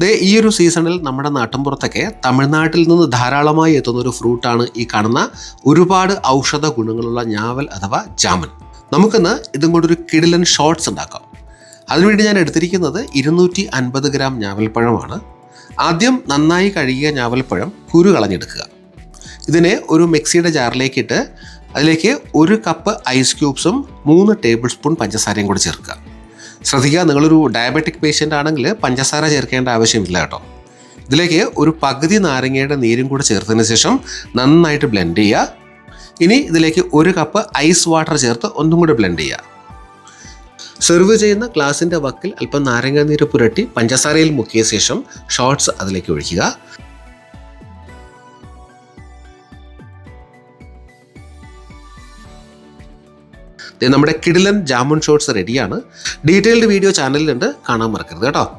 ദേ ഈ ഒരു സീസണിൽ നമ്മുടെ നാട്ടിൻപുറത്തൊക്കെ തമിഴ്നാട്ടിൽ നിന്ന് ധാരാളമായി എത്തുന്ന ഒരു ഫ്രൂട്ടാണ് ഈ കാണുന്ന ഒരുപാട് ഔഷധ ഗുണങ്ങളുള്ള ഞാവൽ അഥവാ ജാമൻ. നമുക്കിന്ന് ഇതും കൊണ്ടൊരു കിടിലൻ ഷോർട്സ് ഉണ്ടാക്കാം. അതിനുവേണ്ടി ഞാൻ എടുത്തിരിക്കുന്നത് ഇരുന്നൂറ്റി അൻപത് ഗ്രാം ഞാവൽപ്പഴമാണ്. ആദ്യം നന്നായി കഴുകിയ ഞാവൽപ്പഴം കുരു കളഞ്ഞെടുക്കുക. ഇതിനെ ഒരു മിക്സിയുടെ ജാറിലേക്കിട്ട് അതിലേക്ക് ഒരു കപ്പ് ഐസ് ക്യൂബ്സും മൂന്ന് ടേബിൾ സ്പൂൺ പഞ്ചസാരയും കൂടി ചേർക്കുക. ശ്രദ്ധിക്കുക നിങ്ങളൊരു ഡയബറ്റിക് പേഷ്യന്റ് ആണെങ്കിൽ പഞ്ചസാര ചേർക്കേണ്ട ആവശ്യമില്ല കേട്ടോ. ഇതിലേക്ക് ഒരു പകുതി നാരങ്ങയുടെ നീരും കൂടെ ചേർത്തതിന് ശേഷം നന്നായിട്ട് ബ്ലെൻഡ് ചെയ്യുക. ഇനി ഇതിലേക്ക് ഒരു കപ്പ് ഐസ് വാട്ടർ ചേർത്ത് ഒന്നും കൂടി ബ്ലെൻഡ് ചെയ്യുക. സെർവ് ചെയ്യുന്ന ഗ്ലാസിന്റെ വക്കിൽ അല്പം നാരങ്ങാനീര് പുരട്ടി പഞ്ചസാരയിൽ മുക്കിയ ശേഷം ഷോർട്ട്സ് അതിലേക്ക് ഒഴിക്കുക. നമ്മുടെ കിടിലൻ ജാമുൻ ഷോർട്സ് റെഡിയാണ് ഡീറ്റെയിൽഡ് വീഡിയോ ചാനലിലുണ്ട് കാണാൻ മറക്കരുത് കേട്ടോ.